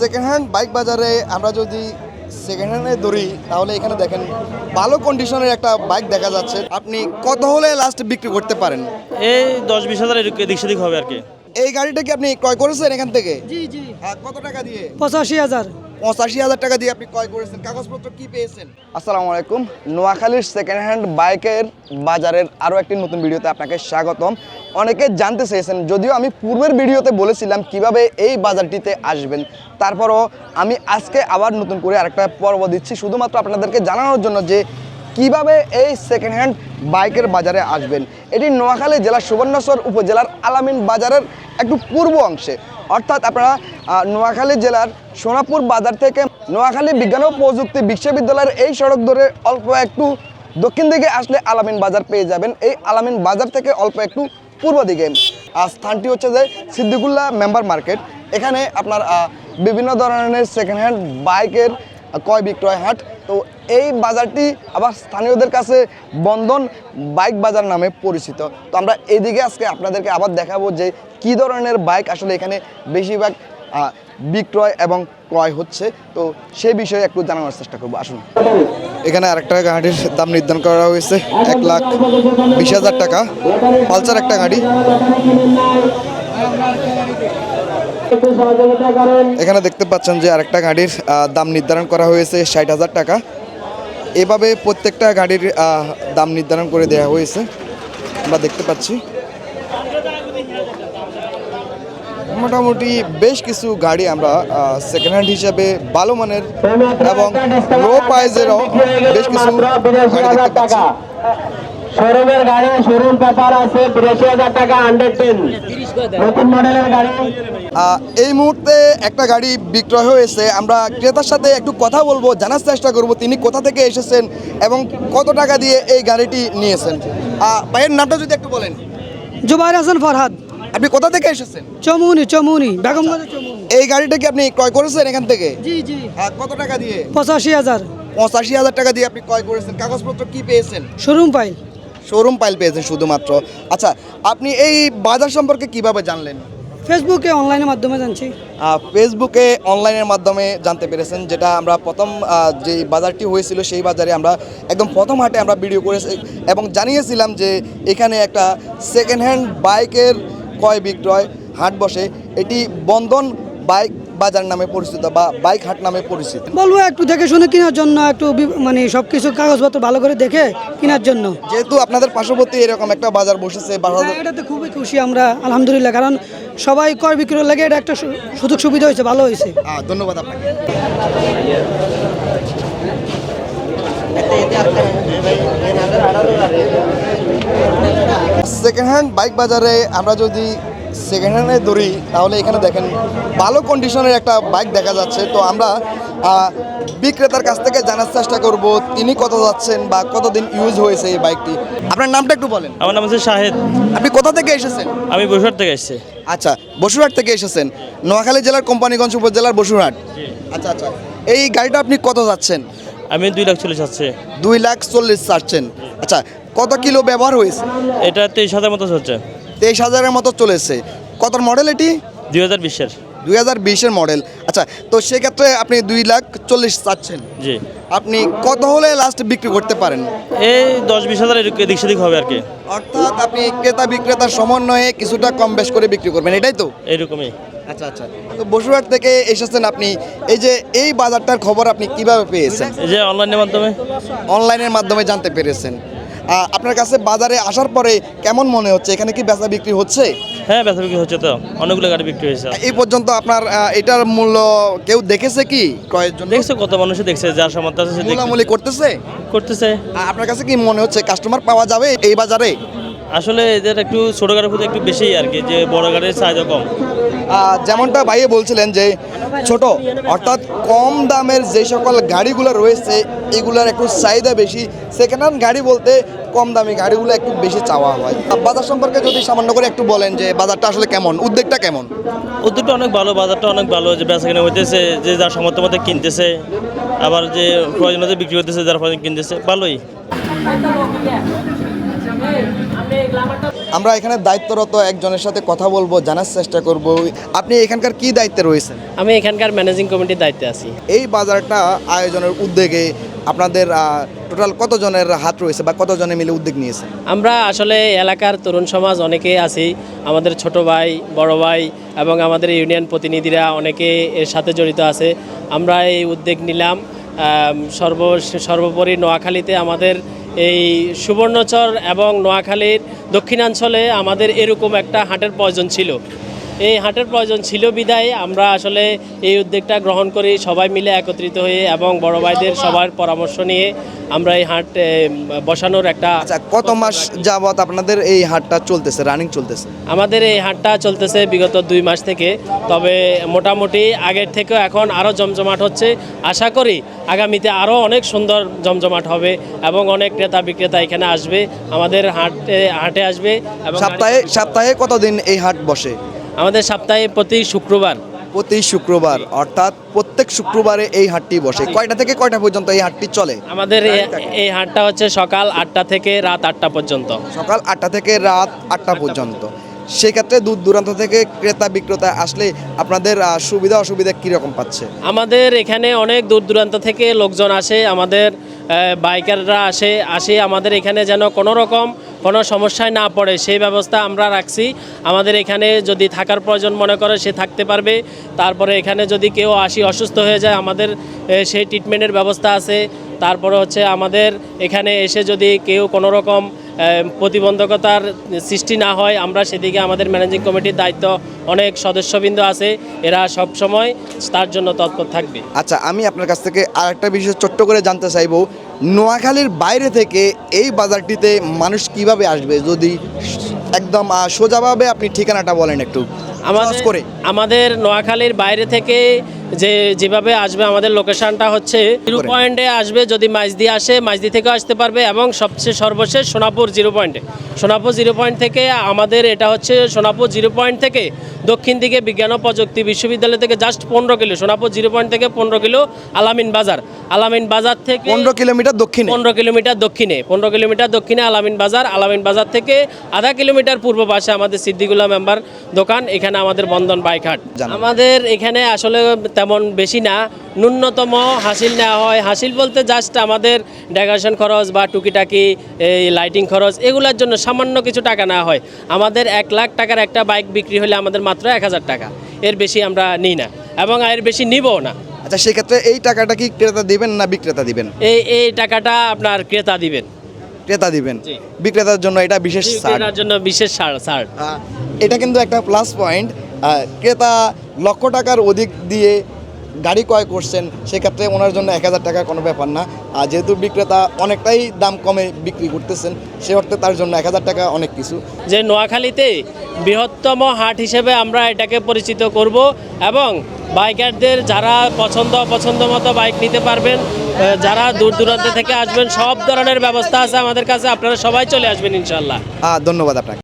Second hand bike বাজারে আমরা যদি সেকেন্ড হ্যান্ডে ধরি তাহলে এখানে দেখেন ভালো কন্ডিশনের একটা বাইক দেখা যাচ্ছে। আপনি কত হলে লাস্ট বিক্রি করতে পারেন? এই দশ বিশ হাজার এদিক সেদিক হবে আর কি। এই গাড়িটা কি আপনি ক্রয় করেছেন এখান থেকে? জি জি। হ্যাঁ, কত টাকা দিয়ে? পঁচাশি হাজার। পঁচাশি হাজার টাকা দিয়ে আপনি ক্রয় করেছেন। কাগজপত্র কি পেয়েছেন? আসসালামু আলাইকুম। নোয়াখালীর সেকেন্ড হ্যান্ড বাইকের বাজারের আরও একটি নতুন ভিডিওতে আপনাকে স্বাগতম। অনেকে জানতে চেয়েছেন, যদিও আমি পূর্বের ভিডিওতে বলেছিলাম কীভাবে এই বাজারটিতে আসবেন। তারপরও আমি আজকে আবার নতুন করে আরেকটা পর্ব দিচ্ছি, শুধুমাত্র আপনাদেরকে জানানোর জন্য যে কীভাবে এই সেকেন্ড হ্যান্ড বাইকের বাজারে আসবেন। এটি নোয়াখালী জেলার সুবর্ণচর উপজেলার আলামিন বাজারের একটু পূর্ব অংশে। অর্থাৎ আপনারা নোয়াখালী জেলার সোনাপুর বাজার থেকে নোয়াখালী বিজ্ঞান ও প্রযুক্তি বিশ্ববিদ্যালয়ের এই সড়ক ধরে অল্প একটু দক্ষিণ দিকে আসলে আলামিন বাজার পেয়ে যাবেন। এই আলামিন বাজার থেকে অল্প একটু পূর্ব দিকে আর স্থানটি হচ্ছে যে সিদ্দিকুল্লাহ মেম্বার মার্কেট এখানে আপনার বিভিন্ন ধরনের সেকেন্ড হ্যান্ড বাইকের ক্রয় বিক্রয় হাট। তো এই বাজারটি আবার স্থানীয়দের কাছে বন্ধন বাইক বাজার নামে পরিচিত। তো আমরা এদিকে আজকে আপনাদেরকে আবার দেখাবো যে কী ধরনের বাইক আসলে এখানে বেশিরভাগ বিক্রয় এবং ক্রয় হচ্ছে, তো সেই বিষয়ে একটু জানানোর চেষ্টা করব। আসুন। এখানে আরেকটা গাড়ির দাম নির্ধারণ করা হয়েছে, এক লাখ বিশ হাজার টাকা। পালসার একটা গাড়ি। এখানে দেখতে পাচ্ছেন যে আরেকটা গাড়ির দাম নির্ধারণ করা হয়েছে, ষাট হাজার টাকা। এভাবে প্রত্যেকটা গাড়ির দাম নির্ধারণ করে দেওয়া হয়েছে। আমরা দেখতে পাচ্ছি। মোটামুটি বেশ কিছু গাড়ি আমরা সেকেন্ড হ্যান্ড হিসাবে ভালো মানের এবং লো প্রাইজেরও বেশ কিছু গাড়ি দেখতে পাচ্ছি। শোরুমের গাড়ি শোরুম পেপার আছে বিরাশি হাজার টাকা হান্ড্রেড টেন নতুন মডেলের গাড়ি। এই মুহূর্তে একটা গাড়ি বিক্রয় হয়েছে আমরা ক্রেতার সাথে একটু কথা বলব জানার চেষ্টা করব তিনি কোথা থেকে এসেছেন এবং কত টাকা দিয়ে এই গাড়িটি নিয়েছেন। আহ, ভাইয়ের নামটা যদি একটু বলেন। জুবাইর হাসান ফরহাদ। আপনি কোথা থেকে এসেছেন? চমুনি চমুনি বেগমগঞ্জ চমুনি। এই গাড়িটা কি আপনি ক্রয় করেছেন এখান থেকে? জি জি। আহ, কত টাকা দিয়ে? পঁচাশি হাজার। পঁচাশি হাজার টাকা দিয়ে আপনি ক্রয় করেছেন। কাগজপত্র কি পেয়েছেন? Showroom pile. শোরুম পাইল পেয়েছেন শুধুমাত্র। আচ্ছা আপনি এই বাজার সম্পর্কে কীভাবে জানলেন? ফেসবুকে অনলাইনের মাধ্যমে জানছি। ফেসবুকে অনলাইনের মাধ্যমে জানতে পেরেছেন যেটা আমরা প্রথম যে বাজারটি হয়েছিল সেই বাজারে আমরা একদম প্রথম হাটে আমরা ভিডিও করেছি এবং জানিয়েছিলাম যে এখানে একটা সেকেন্ড হ্যান্ড বাইকের ক্রয় বিক্রয় হাট বসে এটি বন্ধন বাইক বাজার নামে পরিচিত বা বাইক হাট নামে পরিচিত। বলব একটু দেখে শুনে কেনার জন্য একটু মানে সব কিছু কাগজপত্র ভালো করে দেখে কেনার জন্য। যেহেতু আপনাদের পার্শ্ববর্তী এরকম একটা বাজার বসেছে বাজার হ্যাঁ, এটাতে খুবই খুশি আমরা আলহামদুলিল্লাহ কারণ সবাই ক্রয় বিক্রয় লাগে এটা একটা সু- সুযোগ সুবিধা হয়েছে ভালো হয়েছে। ধন্যবাদ আপনাকে। সেকেন্ড হ্যান্ড বাইক বাজারে আমরা যদি সেকেন্ড হ্যান্ডে ধরি তাহলে এখানে দেখেন ভালো কন্ডিশনের একটা বাইক দেখা যাচ্ছে। তো আমরা বিক্রেতার কাছ থেকে জানার চেষ্টা করব তিনি কত যাচ্ছেন বা কতদিন ইউজ হয়েছে এই বাইকটি আপনার নামটা একটু বলেন। আমার নাম হচ্ছে শাহেদ। আপনি কোথা থেকে এসেছেন? আমি বসুরহাট থেকে এসেছি। আচ্ছা বসুরহাট থেকে এসেছেন। নোয়াখালী জেলার কোম্পানিগঞ্জ উপজেলার বসুরহাট। আচ্ছা আচ্ছা। এই গাড়িটা আপনি কত যাচ্ছেন? আমি দুই লাখ চল্লিশ যাচ্ছে। দুই লাখ চল্লিশ চাচ্ছেন আচ্ছা কত কিলো ব্যবহার হয়েছে? এটা তেইশ হাজার মতো হচ্ছে তেইশ হাজারের মতো চলেছে। কত মডেল এটি? দুই হাজার বিশের দুই হাজার বিশের মডেল আচ্ছা তো সেক্ষেত্রে আপনি দুই লাখ চল্লিশ চাচ্ছেন। জি। আপনি কত হলে লাস্ট বিক্রি করতে পারেন? এই দশ বিশ হাজার এদিক সেদিক হবে আর কি। অর্থাৎ আপনি ক্রেতা বিক্রেতার সমন্বয়ে কিছুটা কম বেশ করে বিক্রি করবেন এটাই তো? এইরকমই। আচ্ছা আচ্ছা। তো বসুরহাট থেকে এসেছেন আপনি। এই যে এই বাজারটার খবর আপনি কীভাবে পেয়েছেন? এই যে অনলাইনের মাধ্যমে। অনলাইনের মাধ্যমে জানতে পেরেছেন। আপনার কাছে বাজারে আসার পরে কেমন মনে হচ্ছে? এখানে কি বেচা বিক্রি হচ্ছে? হ্যাঁ বেচা বিক্রি হচ্ছে তো। অনেকগুলো গাড়ি বিক্রি হয়েছে। এই পর্যন্ত আপনার এটার মূল্য কেউ দেখেছে কি? কয়েকজন দেখছে কত মানুষে দেখছে যার সামর্থ্য আছে সে। মূলামূলি করতেছে? করতেছে। আপনার কাছে কি মনে হচ্ছে কাস্টমার পাওয়া যাবে এই বাজারে? আসলে এদের একটু ছোটো গাড়ির প্রতি একটু বেশি আর কি যে বড় গাড়ির চাহিদা কম। যেমনটা ভাইয়ে বলছিলেন যে ছোট, অর্থাৎ কম দামের যে সকল গাড়িগুলো রয়েছে, এগুলোর একটু চাহিদা বেশি। সেকেন্ড হ্যান্ড গাড়ি বলতে কম দামি গাড়িগুলো একটু বেশি চাওয়া হয়। বাজার সম্পর্কে যদি সামান্য করে একটু বলেন যে বাজারটা আসলে কেমন, উদ্যোগটা কেমন? উদ্যোগটা অনেক ভালো, বাজারটা অনেক ভালো, যে বেচা কেনা হইতেছে, যে যার সামর্থ্য মতো কিনতেছে, আবার যে প্রয়োজন বিক্রি করতেছে যার প্রয়োজন কিনতেছে, ভালোই। আমরা এখানে দায়িত্বরত একজনের সাথে কথা বলব জানার চেষ্টা করব। আপনি এখানকার কি দায়িত্বে রয়েছেন? আমি এখানকার ম্যানেজিং কমিটির দায়িত্বে আছি। এই বাজারটা আয়োজনের উদ্যোগে আপনাদের টোটাল কতজনের হাত রয়েছে বা কতজনে মিলে উদ্যোগ নিয়েছে আমরা আসলে এলাকার তরুণ সমাজ অনেকেই আছি। আমাদের ছোট ভাই বড় ভাই এবং আমাদের ইউনিয়ন প্রতিনিধিরা অনেকে এর সাথে জড়িত আছে। আমরা এই উদ্যোগ নিলাম। সর্ব সর্বোপরি নোয়াখালীতে আমাদের এই সুবর্ণচর এবং নোয়াখালীর দক্ষিণাঞ্চলে আমাদের এরকম একটা হাটের প্রয়োজন ছিল। এই হাটের প্রয়োজন ছিল বিদায়। আমরা আসলে এই উদ্যোগটা গ্রহণ করি সবাই মিলে একত্রিত হয়ে এবং বড় ভাইদের সবার পরামর্শ নিয়ে আমরা এই হাট বসানোর একটা আচ্ছা কত মাস যাবত আপনাদের এই হাটটা চলতেছে রানিং চলতেছে? আমাদের এই হাটটা চলতেছে বিগত দুই মাস থেকে। তবে মোটামুটি আগের থেকেও এখন আরও জমজমাট হচ্ছে। আশা করি আগামীতে আরও অনেক সুন্দর জমজমাট হবে এবং অনেক ক্রেতা বিক্রেতা এখানে আসবে। আমাদের হাটে হাটে আসবে এবং সপ্তাহে সপ্তাহে কতদিন এই হাট বসে? আমাদের সপ্তাহে প্রতি শুক্রবার। প্রতি শুক্রবার অর্থাৎ প্রত্যেক শুক্রবারে এই হাটটি বসে। কয়টা থেকে কয়টা পর্যন্ত এই হাটটি চলে? আমাদের এ- এই হাটটা হচ্ছে সকাল আটটা থেকে রাত আটটা পর্যন্ত। সকাল আটটা থেকে রাত আটটা পর্যন্ত। সেক্ষেত্রে দূর দূরান্ত থেকে ক্রেতা বিক্রেতা আসলে আপনাদের আহ, সুবিধা অসুবিধা কীরকম পাচ্ছে? আমাদের এখানে অনেক দূর দূরান্ত থেকে লোকজন আসে আমাদের বাইকাররা আসে আসে আমাদের এখানে যেন কোনো রকম কোনো সমস্যায় না পড়ে, সেই ব্যবস্থা আমরা রাখছি। আমাদের এখানে যদি থাকার প্রয়োজন মনে করে, সে থাকতে পারবে। তারপরে এখানে যদি কেউ আসি, অসুস্থ হয়ে যায়, আমাদের সেই ট্রিটমেন্টের ব্যবস্থা আছে। তারপরে হচ্ছে আমাদের এখানে এসে যদি কেউ কোনো রকম প্রতিবন্ধকতার সৃষ্টি না হয়, আমরা সেদিকে আমাদের ম্যানেজিং কমিটির দায়িত্ব অনেক সদস্যবৃন্দ আছে, এরা সব সময় তার জন্য তৎপর থাকবে। আচ্ছা আমি আপনার কাছ থেকে আরেকটা বিষয় ছোট্ট করে জানতে চাইব। নোয়াখালীর বাইরে থেকে এই বাজারটিতে মানুষ কীভাবে আসবে? যদি একদম সোজাভাবে আপনি ঠিকানাটা বলেন একটু। আমাদের করে। আমাদের নোয়াখালীর বাইরে থেকে যে যেভাবে আসবে আমাদের লোকেশনটা হচ্ছে জিরো পয়েন্টে। আসবে যদি মাইজদি আসে মাইজদি থেকেও আসতে পারবে এবং সবচেয়ে সর্বশেষ সোনাপুর জিরো পয়েন্টে। সোনাপুর জিরো পয়েন্ট থেকে আমাদের এটা হচ্ছে সোনাপুর জিরো পয়েন্ট থেকে দক্ষিণ দিকে বিজ্ঞান ও প্রযুক্তি বিশ্ববিদ্যালয় থেকে জাস্ট পনেরো কিলো সোনাপুর জিরো পয়েন্ট থেকে পনেরো কিলো আলামিন বাজার। আলামিন বাজার থেকে পনেরো কিলোমিটার দক্ষিণে। পনেরো কিলোমিটার দক্ষিণে পনেরো কিলোমিটার দক্ষিণে আলামিন বাজার আলামিন বাজার থেকে আধা কিলোমিটার পূর্ব পাশে আমাদের সিদ্দিকুল্লাহ মেম্বার দোকান এখানে আমাদের বন্ধন বাইক হাট আমাদের এখানে আসলে তেমন বেশি না। ন্যূনতম হাসিল নেওয়া হয়। হাসিল বলতে জাস্ট আমাদের ডেকোরেশন খরচ বা টুকিটাকি এই লাইটিং খরচ এগুলোর জন্য সামান্য কিছু টাকা নেওয়া হয়। আমাদের এক লাখ টাকার একটা বাইক বিক্রি হলে আমাদের মাত্র এক হাজার টাকা। এর বেশি আমরা নিই না এবং এর বেশি নিবও না। আচ্ছা সেক্ষেত্রে এই টাকাটা কি ক্রেতা দিবেন না বিক্রেতা দিবেন? এই এই টাকাটা আপনার ক্রেতা দিবেন। ক্রেতা দিবেন। বিক্রেতার জন্য এটা বিশেষ ছাড়। জন্য বিশেষ ছাড় ছাড়। এটা কিন্তু একটা প্লাস পয়েন্ট ক্রেতা লক্ষ টাকার অধিক দিয়ে গাড়ি ক্রয় করছেন সেক্ষেত্রে ওনার জন্য এক হাজার টাকা কোনো ব্যাপার না। আর যেহেতু বিক্রেতা অনেকটাই দাম কমে বিক্রি করতেছেন সে অর্থে তার জন্য এক হাজার টাকা অনেক কিছু। যে নোয়াখালীতে বৃহত্তম হাট হিসেবে আমরা এটাকে পরিচিত করব এবং বাইকারদের যারা পছন্দ অপছন্দ মতো বাইক নিতে পারবেন যারা দূর দূরান্ত থেকে আসবেন সব ধরনের ব্যবস্থা আছে আমাদের কাছে। আপনারা সবাই চলে আসবেন ইনশাল্লাহ ধন্যবাদ আপনাকে।